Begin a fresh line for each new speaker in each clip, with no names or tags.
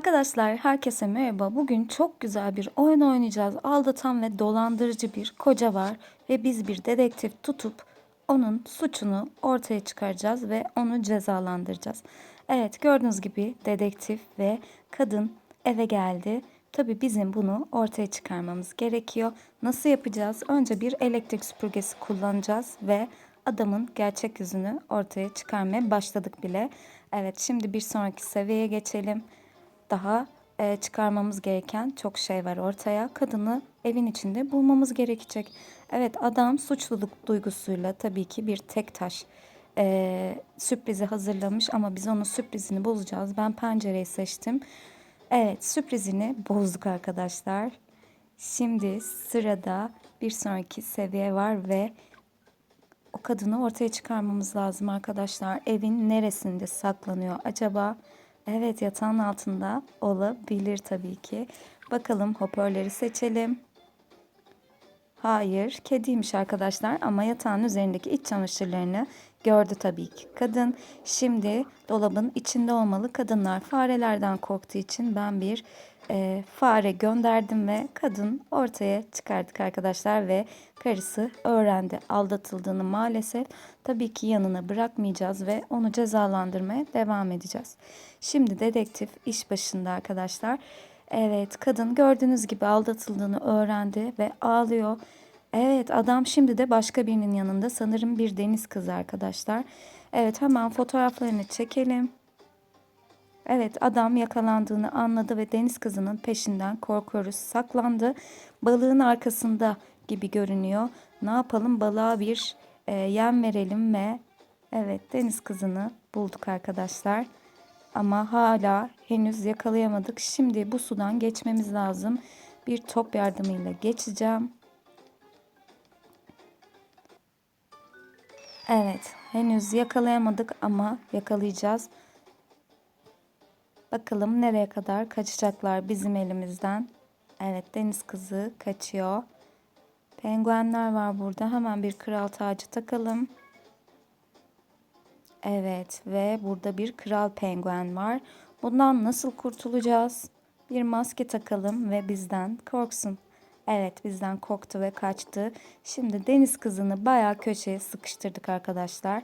Arkadaşlar herkese merhaba. Bugün çok güzel bir oyun oynayacağız. Aldatan ve dolandırıcı bir koca var ve biz bir dedektif tutup onun suçunu ortaya çıkaracağız ve onu cezalandıracağız. Evet gördüğünüz gibi dedektif ve kadın eve geldi. Tabii bizim bunu ortaya çıkarmamız gerekiyor. Nasıl yapacağız? Önce bir elektrik süpürgesi kullanacağız ve adamın gerçek yüzünü ortaya çıkarmaya başladık bile. Evet şimdi bir sonraki seviyeye geçelim daha e, çıkarmamız gereken çok şey var ortaya. Kadını evin içinde bulmamız gerekecek. Evet adam suçluluk duygusuyla tabii ki bir tek taş e, sürprizi hazırlamış ama biz onun sürprizini bozacağız. Ben pencereyi seçtim. Evet sürprizini bozduk arkadaşlar. Şimdi sırada bir sonraki seviye var ve o kadını ortaya çıkarmamız lazım arkadaşlar. Evin neresinde saklanıyor acaba? Evet yatağın altında olabilir tabii ki. Bakalım hoparlörü seçelim. Hayır, kediymiş arkadaşlar ama yatağın üzerindeki iç çamaşırlarını gördü tabii ki kadın. Şimdi dolabın içinde olmalı. Kadınlar farelerden korktuğu için ben bir e, fare gönderdim ve kadın ortaya çıkardık arkadaşlar ve karısı öğrendi aldatıldığını maalesef tabii ki yanına bırakmayacağız ve onu cezalandırmaya devam edeceğiz. Şimdi dedektif iş başında arkadaşlar. Evet kadın gördüğünüz gibi aldatıldığını öğrendi ve ağlıyor. Evet adam şimdi de başka birinin yanında sanırım bir deniz kızı arkadaşlar. Evet hemen fotoğraflarını çekelim. Evet adam yakalandığını anladı ve deniz kızının peşinden korkuyoruz. Saklandı. Balığın arkasında gibi görünüyor. Ne yapalım balığa bir e, yem verelim ve evet deniz kızını bulduk arkadaşlar. Ama hala henüz yakalayamadık. Şimdi bu sudan geçmemiz lazım. Bir top yardımıyla geçeceğim. Evet henüz yakalayamadık ama yakalayacağız. Bakalım nereye kadar kaçacaklar bizim elimizden. Evet deniz kızı kaçıyor. Penguenler var burada. Hemen bir kral tacı takalım. Evet ve burada bir kral penguen var. Bundan nasıl kurtulacağız? Bir maske takalım ve bizden korksun. Evet bizden korktu ve kaçtı. Şimdi deniz kızını bayağı köşeye sıkıştırdık arkadaşlar.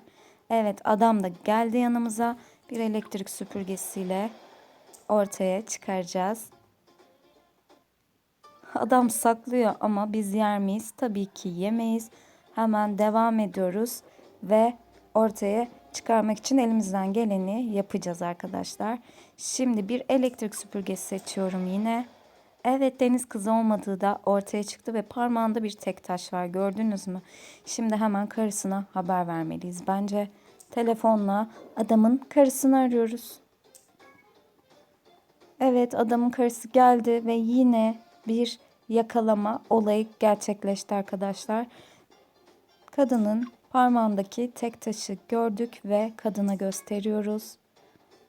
Evet adam da geldi yanımıza. Bir elektrik süpürgesiyle ortaya çıkaracağız. Adam saklıyor ama biz yer miyiz? Tabii ki yemeyiz. Hemen devam ediyoruz ve ortaya çıkarmak için elimizden geleni yapacağız arkadaşlar. Şimdi bir elektrik süpürgesi seçiyorum yine. Evet deniz kızı olmadığı da ortaya çıktı ve parmağında bir tek taş var gördünüz mü? Şimdi hemen karısına haber vermeliyiz. Bence telefonla adamın karısını arıyoruz. Evet adamın karısı geldi ve yine bir yakalama olayı gerçekleşti arkadaşlar. Kadının parmağındaki tek taşı gördük ve kadına gösteriyoruz.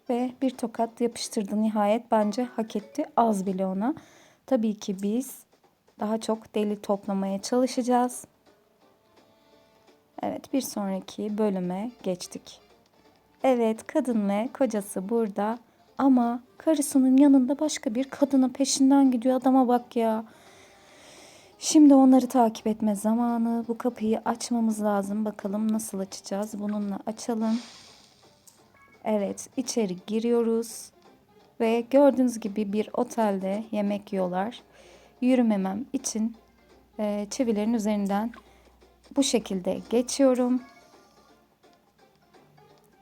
Ve bir tokat yapıştırdı nihayet bence hak etti az bile ona. Tabii ki biz daha çok deli toplamaya çalışacağız. Evet bir sonraki bölüme geçtik. Evet kadın ve kocası burada ama karısının yanında başka bir kadının peşinden gidiyor adama bak ya. Şimdi onları takip etme zamanı. Bu kapıyı açmamız lazım. Bakalım nasıl açacağız. Bununla açalım. Evet içeri giriyoruz. Ve gördüğünüz gibi bir otelde yemek yiyorlar. Yürümemem için e, çivilerin üzerinden bu şekilde geçiyorum.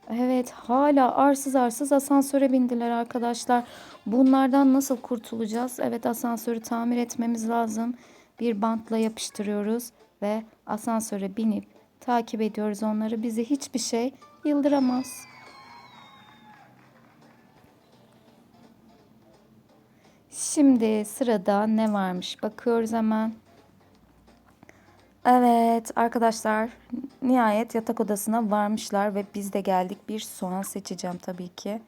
Evet hala arsız arsız asansöre bindiler arkadaşlar. Bunlardan nasıl kurtulacağız? Evet asansörü tamir etmemiz lazım. Bir bantla yapıştırıyoruz ve asansöre binip takip ediyoruz onları. Bizi hiçbir şey yıldıramaz. Şimdi sırada ne varmış bakıyoruz hemen. Evet arkadaşlar nihayet yatak odasına varmışlar ve biz de geldik. Bir soğan seçeceğim tabii ki.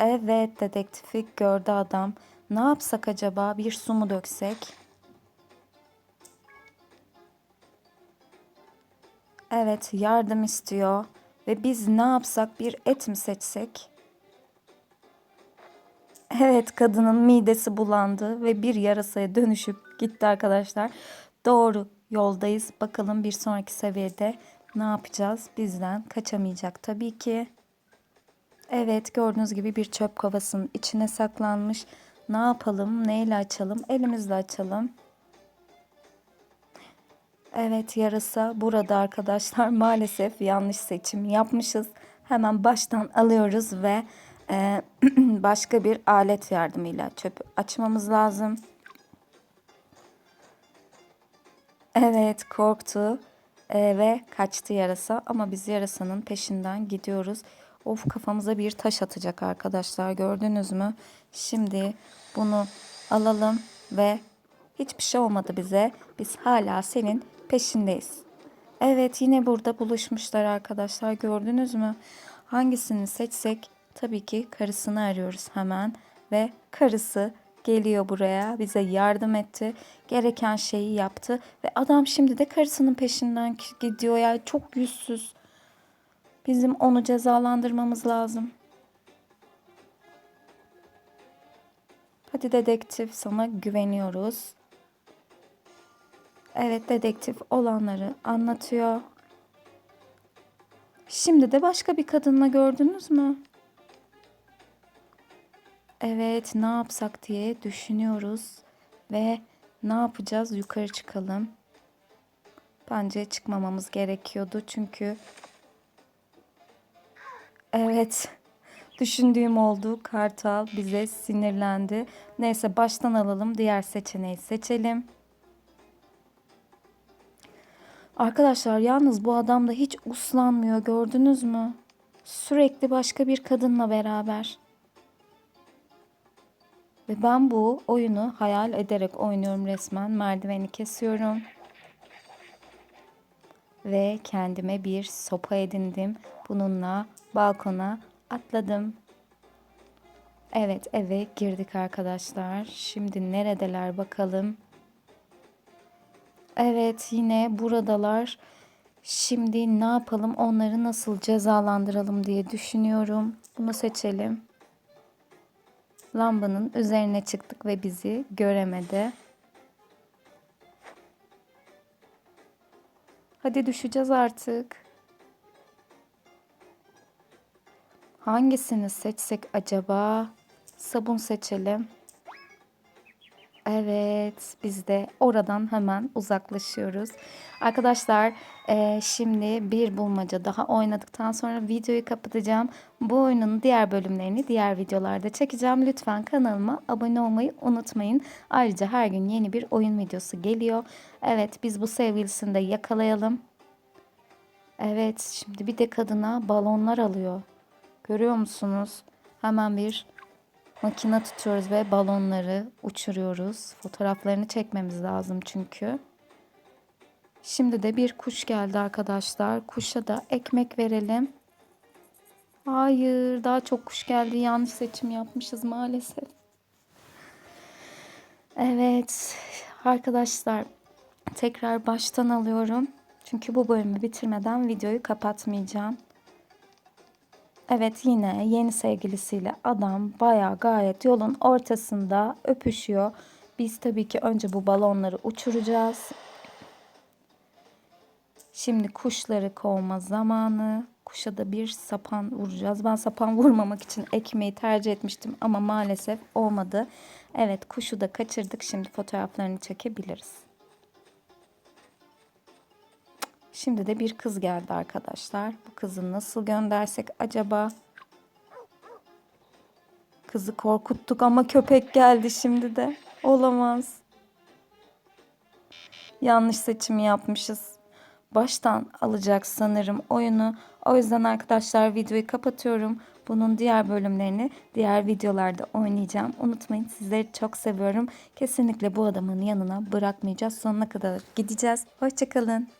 Evet dedektifi gördü adam. Ne yapsak acaba? Bir su mu döksek? Evet yardım istiyor. Ve biz ne yapsak? Bir et mi seçsek? Evet kadının midesi bulandı ve bir yarasaya dönüşüp gitti arkadaşlar. Doğru yoldayız. Bakalım bir sonraki seviyede ne yapacağız? Bizden kaçamayacak tabii ki. Evet gördüğünüz gibi bir çöp kovasının içine saklanmış. Ne yapalım? Neyle açalım? Elimizle açalım. Evet yarasa burada arkadaşlar maalesef yanlış seçim yapmışız. Hemen baştan alıyoruz ve başka bir alet yardımıyla çöpü açmamız lazım. Evet korktu e, ve kaçtı yarasa ama biz yarasanın peşinden gidiyoruz. Of kafamıza bir taş atacak arkadaşlar gördünüz mü? Şimdi bunu alalım ve hiçbir şey olmadı bize. Biz hala senin peşindeyiz. Evet yine burada buluşmuşlar arkadaşlar gördünüz mü? Hangisini seçsek tabii ki karısını arıyoruz hemen ve karısı geliyor buraya bize yardım etti. Gereken şeyi yaptı ve adam şimdi de karısının peşinden gidiyor ya çok yüzsüz. Bizim onu cezalandırmamız lazım. Hadi dedektif sana güveniyoruz. Evet dedektif olanları anlatıyor. Şimdi de başka bir kadınla gördünüz mü? Evet ne yapsak diye düşünüyoruz ve ne yapacağız yukarı çıkalım. Bence çıkmamamız gerekiyordu çünkü evet düşündüğüm oldu. Kartal bize sinirlendi. Neyse baştan alalım diğer seçeneği seçelim. Arkadaşlar yalnız bu adam da hiç uslanmıyor gördünüz mü? Sürekli başka bir kadınla beraber. Ve ben bu oyunu hayal ederek oynuyorum resmen. Merdiveni kesiyorum. Ve kendime bir sopa edindim. Bununla balkona atladım. Evet eve girdik arkadaşlar. Şimdi neredeler bakalım. Evet yine buradalar. Şimdi ne yapalım onları nasıl cezalandıralım diye düşünüyorum. Bunu seçelim. Lambanın üzerine çıktık ve bizi göremedi. Hadi düşeceğiz artık. Hangisini seçsek acaba? Sabun seçelim. Evet, biz de oradan hemen uzaklaşıyoruz. Arkadaşlar, e, şimdi bir bulmaca daha oynadıktan sonra videoyu kapatacağım. Bu oyunun diğer bölümlerini diğer videolarda çekeceğim. Lütfen kanalıma abone olmayı unutmayın. Ayrıca her gün yeni bir oyun videosu geliyor. Evet, biz bu sevgilisini de yakalayalım. Evet, şimdi bir de kadına balonlar alıyor. Görüyor musunuz? Hemen bir makine tutuyoruz ve balonları uçuruyoruz. Fotoğraflarını çekmemiz lazım çünkü. Şimdi de bir kuş geldi arkadaşlar. Kuşa da ekmek verelim. Hayır, daha çok kuş geldi. Yanlış seçim yapmışız maalesef. Evet, arkadaşlar tekrar baştan alıyorum. Çünkü bu bölümü bitirmeden videoyu kapatmayacağım. Evet yine yeni sevgilisiyle adam baya gayet yolun ortasında öpüşüyor. Biz tabii ki önce bu balonları uçuracağız. Şimdi kuşları kovma zamanı. Kuşa da bir sapan vuracağız. Ben sapan vurmamak için ekmeği tercih etmiştim ama maalesef olmadı. Evet kuşu da kaçırdık. Şimdi fotoğraflarını çekebiliriz. Şimdi de bir kız geldi arkadaşlar. Bu kızı nasıl göndersek acaba? Kızı korkuttuk ama köpek geldi şimdi de. Olamaz. Yanlış seçimi yapmışız. Baştan alacak sanırım oyunu. O yüzden arkadaşlar videoyu kapatıyorum. Bunun diğer bölümlerini diğer videolarda oynayacağım. Unutmayın sizleri çok seviyorum. Kesinlikle bu adamın yanına bırakmayacağız. Sonuna kadar gideceğiz. Hoşçakalın.